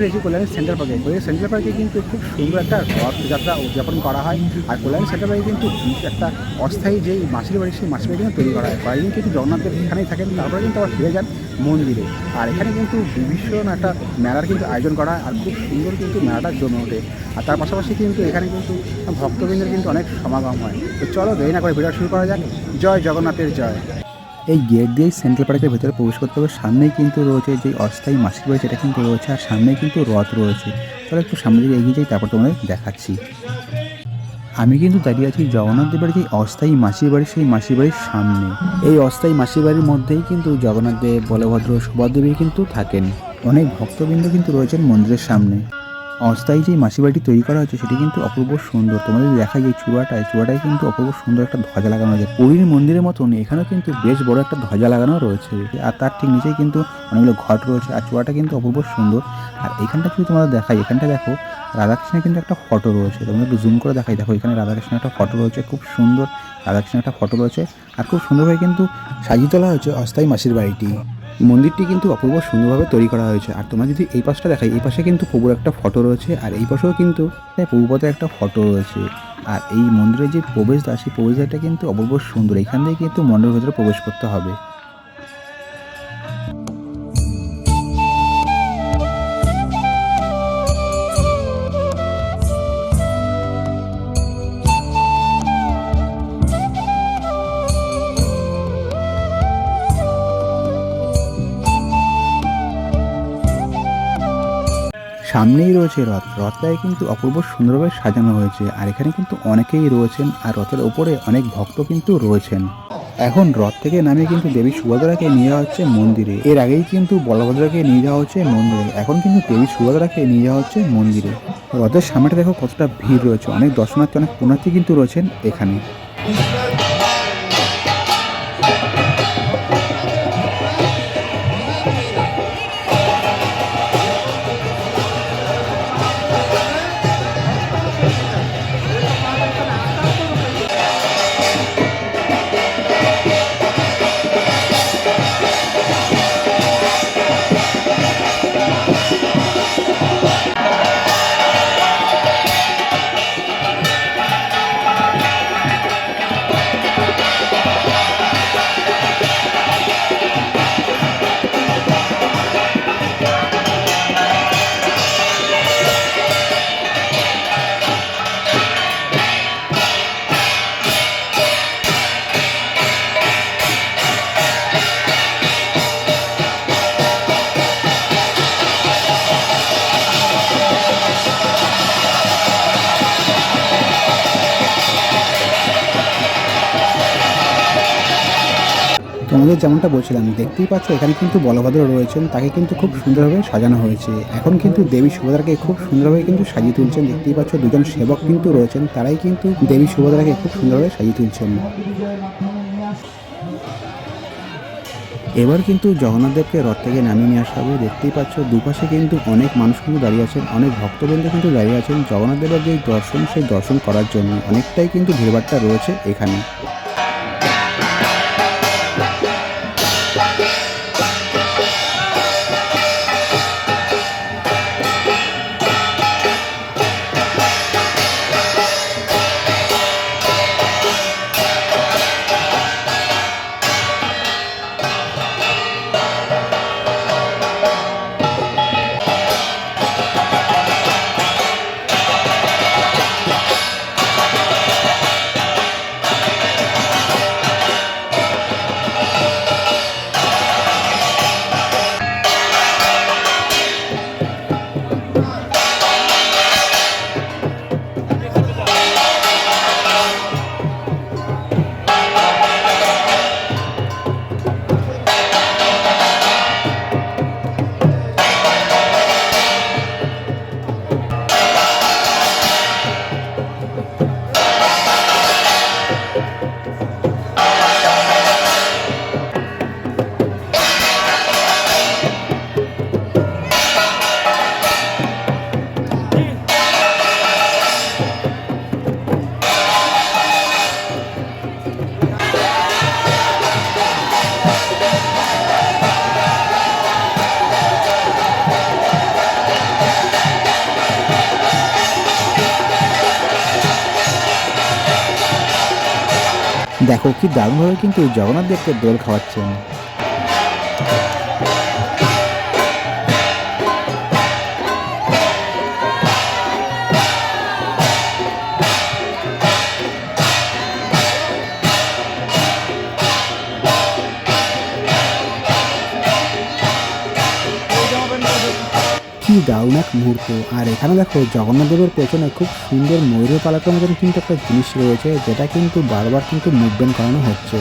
দাঁড়িয়েছি কল্যাণী সেন্ট্রাল পার্কে, কল্যাণী সেন্ট্রাল পার্কে কিন্তু খুব সুন্দর একটা রথযাত্রা উদযাপন করা হয়। আর কল্যাণী সেন্ট্রাল পার্কে কিন্তু একটা অস্থায়ী যেই মাসির বাড়ি, সেই মাসির বাড়ি কিন্তু তৈরি করা হয়। কয়েকদিন কিন্তু জগন্নাথদেব এখানেই থাকেন, তারপরে কিন্তু আবার ফিরে যান মন্দিরে। আর এখানে কিন্তু ভীষণ একটা মেলার কিন্তু আয়োজন করা হয়, আর খুব সুন্দর কিন্তু মেলাটা জমে ওঠে। আর তার পাশাপাশি কিন্তু এখানে কিন্তু ভক্তবৃন্দের কিন্তু অনেক সমাগম হয়। তো চলো দেরি না করে ভিডিও শুরু করা যাক। জয় জগন্নাথের জয়। এই গেট দিয়েই সেন্ট্রাল পার্কের ভেতরে প্রবেশ করতে হবে। সামনেই কিন্তু রয়েছে যে অস্থায়ী মাসিক রয়েছে এটা কিন্তু রয়েছে আর সামনেই কিন্তু রথ রয়েছে। চলো একটু সামনে দিকে এগিয়ে যাই, তারপর তোমাদের দেখাচ্ছি। আমি কিন্তু দাঁড়িয়ে আছি জগন্নাথ দেবের যে অস্থায়ী মাসির বাড়ি, সেই মাসির বাড়ির সামনে। এই অস্থায়ী মাসির বাড়ির মধ্যেই কিন্তু জগন্নাথ দেব, বলভদ্র সুভদ্রদেবী কিন্তু থাকেন। অনেক ভক্তবৃন্দ কিন্তু রয়েছেন মন্দিরের সামনে। অস্থায়ী যে মাসি বাড়িটি তৈরি করা হয়েছে সেটি কিন্তু অপূর্ব সুন্দর। তোমাদের দেখা যায় চূড়াটায় চূড়াটায় কিন্তু অপূর্ব সুন্দর একটা ধ্বজা লাগানো রয়েছে পুরীর মন্দিরের মতন এখানেও কিন্তু বেশ বড় একটা ধ্বজা লাগানো রয়েছে। আর তার ঠিক নিচেই কিন্তু অনেকগুলো ঘট রয়েছে। আর চূড়াটা কিন্তু অপূর্ব সুন্দর। আর এখানটা যদি তোমাদের দেখাই, এখানটা দেখো, রাধাকৃষ্ণের কিন্তু একটা ফটো রয়েছে। তোমরা একটু জুম করে দেখাই। দেখো, এখানে রাধাকৃষ্ণের একটা ফটো রয়েছে, খুব সুন্দর। রাধাকৃষ্ণের একটা ফটো রয়েছে। আর খুব সুন্দরভাবে কিন্তু সাজিয়ে তোলা হয়েছে অস্থায়ী মাসির বাড়িটি। মন্দিরটি কিন্তু অপূর্ব সুন্দরভাবে তৈরি করা হয়েছে। আর তোমরা যদি এই পাশটা দেখাই, এই পাশে কিন্তু প্রভুর একটা ফটো রয়েছে আর এই পাশেও কিন্তু প্রভুপদের একটা ফটো রয়েছে। আর এই মন্দিরের যে প্রবেশদ্বার, সেই প্রবেশদ্বারটা কিন্তু অপূর্ব সুন্দর। এখান থেকে কিন্তু মন্দিরের ভেতরে প্রবেশ করতে হবে। সামনেই রয়েছে রথ। রথটায় কিন্তু অপূর্ব সুন্দরভাবে সাজানো হয়েছে। আর এখানে কিন্তু অনেকেই রয়েছেন আর রথের ওপরে অনেক ভক্ত কিন্তু রয়েছেন। এখন রথ থেকে নামে কিন্তু দেবী সুভদ্রাকে নিয়ে যাওয়া হচ্ছে মন্দিরে। এর আগেই কিন্তু বলভদ্রাকে নিয়ে যাওয়া হচ্ছে মন্দিরে। এখন কিন্তু দেবী সুভদ্রাকে নিয়ে যাওয়া হচ্ছে মন্দিরে। রথের সামনেটা দেখো কতটা ভিড় রয়েছে। অনেক দর্শনার্থী, অনেক পুণার্থী কিন্তু রয়েছেন এখানে। তোমাদের যেমনটা বলছিলাম, দেখতেই পাচ্ছ এখানে কিন্তু বলভদ্র রয়েছেন, তাকে কিন্তু খুব সুন্দরভাবে সাজানো হয়েছে। এখন কিন্তু দেবী সুভদ্রাকে খুব সুন্দরভাবে কিন্তু সাজিয়ে তুলছেন, দেখতেই পাচ্ছ দুজন সেবক কিন্তু রয়েছেন, তারাই কিন্তু দেবী সুভদ্রাকে খুব সুন্দরভাবে সাজিয়ে তুলছেন। এবার কিন্তু জগন্নাথ দেবকে রথ থেকে নামিয়ে নিয়ে আসা হবে, দেখতেই পাচ্ছ দুপাশে কিন্তু অনেক মানুষ কিন্তু দাঁড়িয়ে আছেন, অনেক ভক্তবৃন্দ কিন্তু দাঁড়িয়ে আছেন জগন্নাথ দেবের যে দর্শন, সেই দর্শন করার জন্য, অনেকটাই কিন্তু ভিড়ভাড়টা রয়েছে এখানে। দেখো কি দারুণভাবে কিন্তু জগন্নাথ দেবকে দোল খাওয়াচ্ছেন। দারুণ এক মুহূর্ত। আর এখানে দেখো, জগন্নাথদেবের পেছনে খুব সুন্দর ময়ূর পালাকের মতন কিন্তু একটা জিনিস রয়েছে, যেটা কিন্তু বারবার কিন্তু মুভমেন্ট করানো হচ্ছে।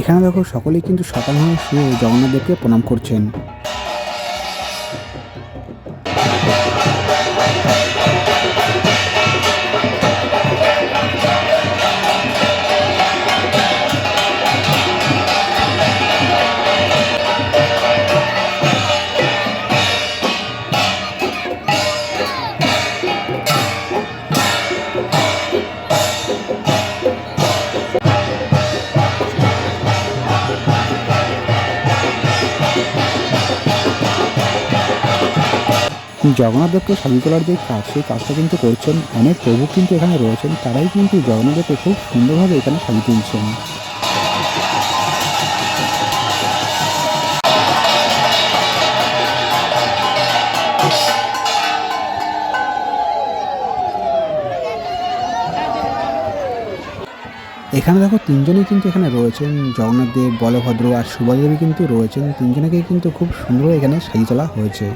এখানে দেখো সকলেই কিন্তু সকাল হয়ে শুয়ে জগন্নাথ দেবকে প্রণাম করছেন। জগন্নাথ দেবকে সাজিয়ে তোলার যে কাজ, সেই কাজটা কিন্তু করছেন। অনেক প্রভু কিন্তু এখানে রয়েছেন। তারাই কিন্তু জগন্নাথ দেবকে খুব সুন্দরভাবে এখানে সাজিয়ে তুলছেন। এখানে দেখো তিনজনই কিন্তু এখানে রয়েছেন। জগন্নাথ দেব বলভদ্র আর সুভাদেবী কিন্তু রয়েছেন। তিনজনকেই কিন্তু খুব সুন্দর এখানে সাজিয়ে তোলা হয়েছে।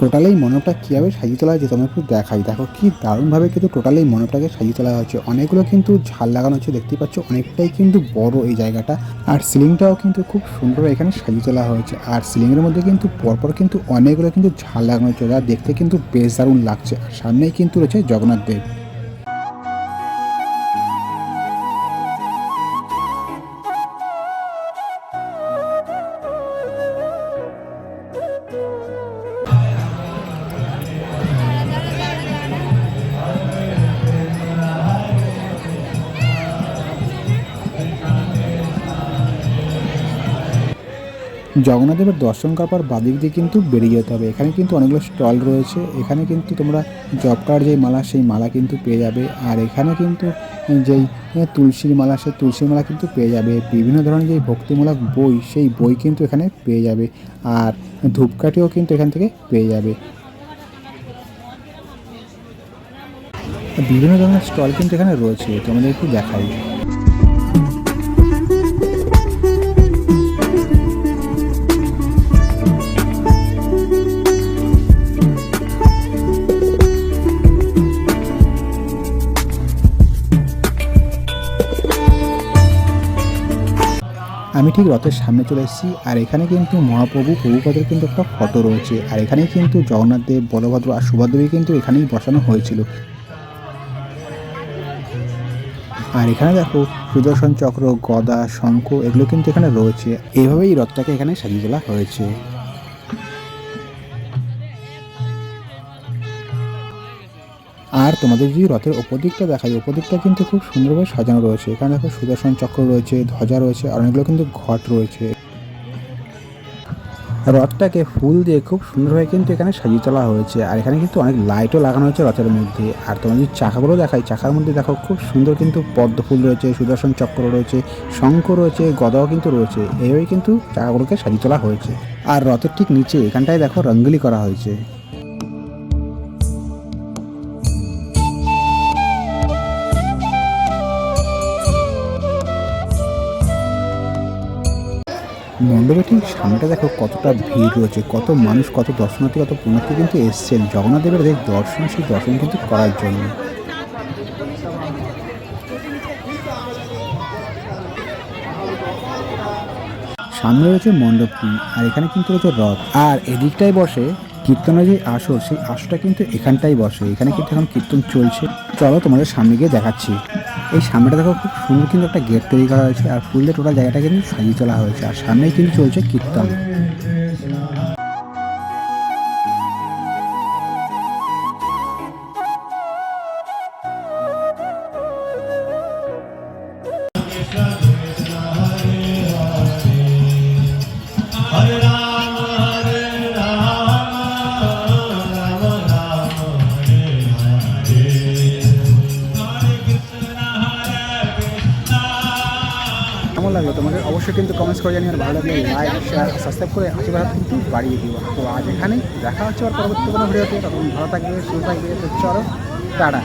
টোটাল এই মণ্ডপটা কীভাবে সাজিয়ে তোলা হয়েছে তোমাকে একটু দেখাই। দেখো কি দারুণভাবে কিন্তু টোটাল এই মণ্ডপটাকে সাজিয়ে তোলা হয়েছে। অনেকগুলো কিন্তু ঝাল লাগানো হচ্ছে, দেখতে পাচ্ছ অনেকটাই কিন্তু বড় এই জায়গাটা। আর সিলিংটাও কিন্তু খুব সুন্দর এখানে সাজিয়ে তোলা হয়েছে। আর সিলিংয়ের মধ্যে কিন্তু পরপর কিন্তু অনেকগুলো কিন্তু ঝাল লাগানো হচ্ছে, যা দেখতে কিন্তু বেশ দারুণ লাগছে। আর সামনেই কিন্তু রয়েছে জগন্নাথ দেব। জগন্নাথদেবের দর্শন করার বাদিক দিয়ে কিন্তু বেরিয়ে যেতে হবে। এখানে কিন্তু অনেকগুলো স্টল রয়েছে। এখানে কিন্তু তোমরা জব কার্ড যেই মালা, সেই মালা কিন্তু পেয়ে যাবে। আর এখানে কিন্তু যেই তুলসীর মালা, সেই তুলসীর মালা কিন্তু পেয়ে যাবে। বিভিন্ন ধরনের যেই ভক্তিমূলক বই, সেই বই কিন্তু এখানে পেয়ে যাবে। আর ধূপকাঠিও কিন্তু এখান থেকে পেয়ে যাবে। বিভিন্ন ধরনের স্টল কিন্তু এখানে রয়েছে। তোমাদের একটু দেখাই। আমি ঠিক রথের সামনে চলে এসেছি, আর এখানে কিন্তু মহাপ্রভু, প্রভুপদের কিন্তু একটা ফটো রয়েছে, আর এখানে কিন্তু জগন্নাথ দেব, বলভদ্র আর সুভদ্রবী কিন্তু এখানেই বসানো হয়েছিল। আর এখানে দেখো, সুদর্শন চক্র, গদা, শঙ্খ, এগুলো কিন্তু এখানে রয়েছে। এভাবেই রথটাকে এখানে সাজিয়ে তোলা হয়েছে। আর তোমাদের যদি রথের ওপর দিকটা দেখাই ওপর দিকটা কিন্তু খুব সুন্দরভাবে সাজানো রয়েছে। এখানে দেখো সুদর্শন চক্র রয়েছে, ধ্বজা রয়েছে, আর অনেকগুলো কিন্তু ঘট রয়েছে। রথটাকে ফুল দিয়ে খুব সুন্দরভাবে কিন্তু এখানে সাজিয়ে তোলা হয়েছে। আর এখানে কিন্তু অনেক লাইটও লাগানো হয়েছে রথের মধ্যে। আর তোমার যদি চাকাগুলো দেখাই, চাকার মধ্যে দেখো খুব সুন্দর কিন্তু পদ্ম ফুল রয়েছে, সুদর্শন চক্র রয়েছে, শঙ্খ রয়েছে, গদাও কিন্তু রয়েছে। এইভাবে কিন্তু চাকাগুলোকে সাজিয়ে তোলা হয়েছে। আর রথের ঠিক নিচে এখানটায় দেখো রঙ্গলি করা হয়েছে। মণ্ডপের ঠিক সামনেটা দেখো, কতটা ভিড় রয়েছে, কত মানুষ, কত দর্শনার্থী কত পুণ্যার্থী কিন্তু এসছেন। জগন্নাথ দেবের দর্শন, সেই দর্শন কিন্তু করার জন্য। সামনে রয়েছে মণ্ডপটি, আর এখানে কিন্তু রয়েছে রথ। আর এদিকটায় বসে কীর্তনের যে আসর, সেই আসরটা কিন্তু এখানটাই বসে। এখানে কিন্তু এখন কীর্তন চলছে। চলো তোমাদের সামনে গিয়ে দেখাচ্ছি। এই সামনেটা দেখো খুব সুন্দর কিন্তু একটা গেট তৈরি করা হয়েছে, আর ফুল দিয়ে টোটাল জায়গাটা কিন্তু সাজিয়ে তোলা হয়েছে, আর সামনেই কিন্তু চলছে কীর্তন। লাগল তোমাদের অবশ্যই কিন্তু কমেন্টস করে জানিয়ে ভালো লাগলে লাইক শেয়ার সাবস্ক্রাইব করে আশীর্বাদ কিন্তু বাড়িয়ে দিব তো আজ এখানেই দেখা হচ্ছে আর পরবর্তী কোনো ভিডিওতে তখন ভালো থাকবে, সুস্থ থাকবে চলো, টাটা।